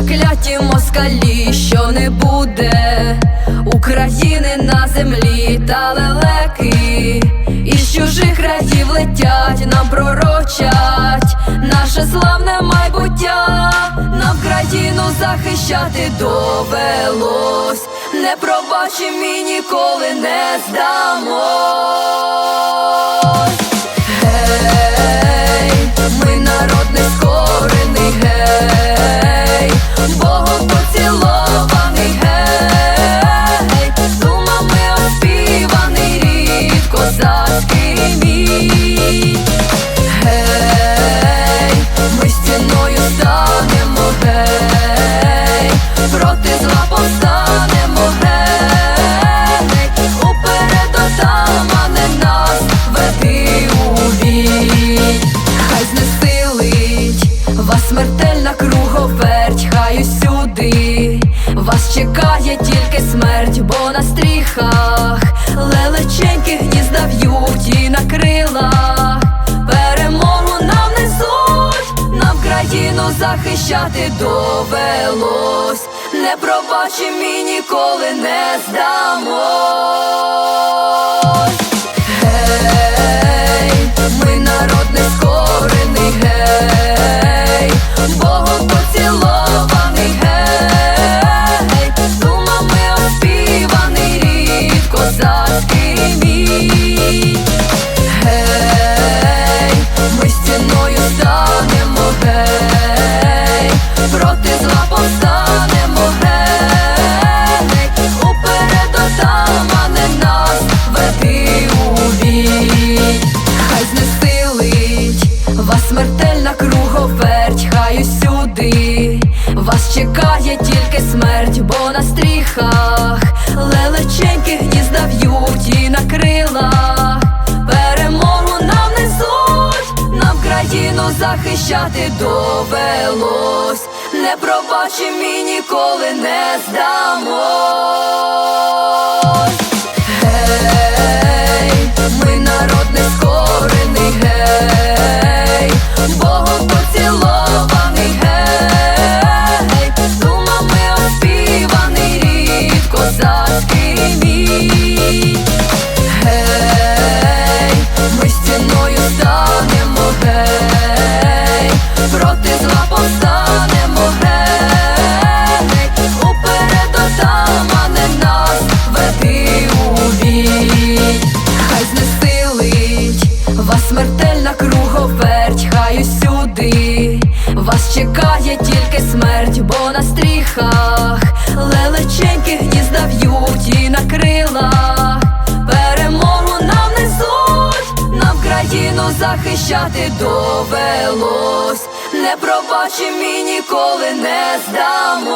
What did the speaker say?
закляті москалі, що не буде України на землі та лелеки, із чужих країв летять, нам пророчать наше славне майбуття, нам країну захищати довелось, не пробачимо і ніколи не здамось. Смертельна круговерть, хай усюди вас чекає тільки смерть, бо на стріхах лелеченькі гнізда в'ють і на крилах. Перемогу нам несуть, нам країну захищати довелось, не пробачим і ніколи не здамось. Чекає тільки смерть, бо на стріхах лелеченьки гнізда в'ють і на крилах перемогу нам несуть, нам країну захищати довелось, не пробачим і ніколи не здамось. Стріхах лелеченьки гнізда в'ють і на крилах перемогу нам несуть, нам країну захищати довелось, не пробачим і ніколи не здамось.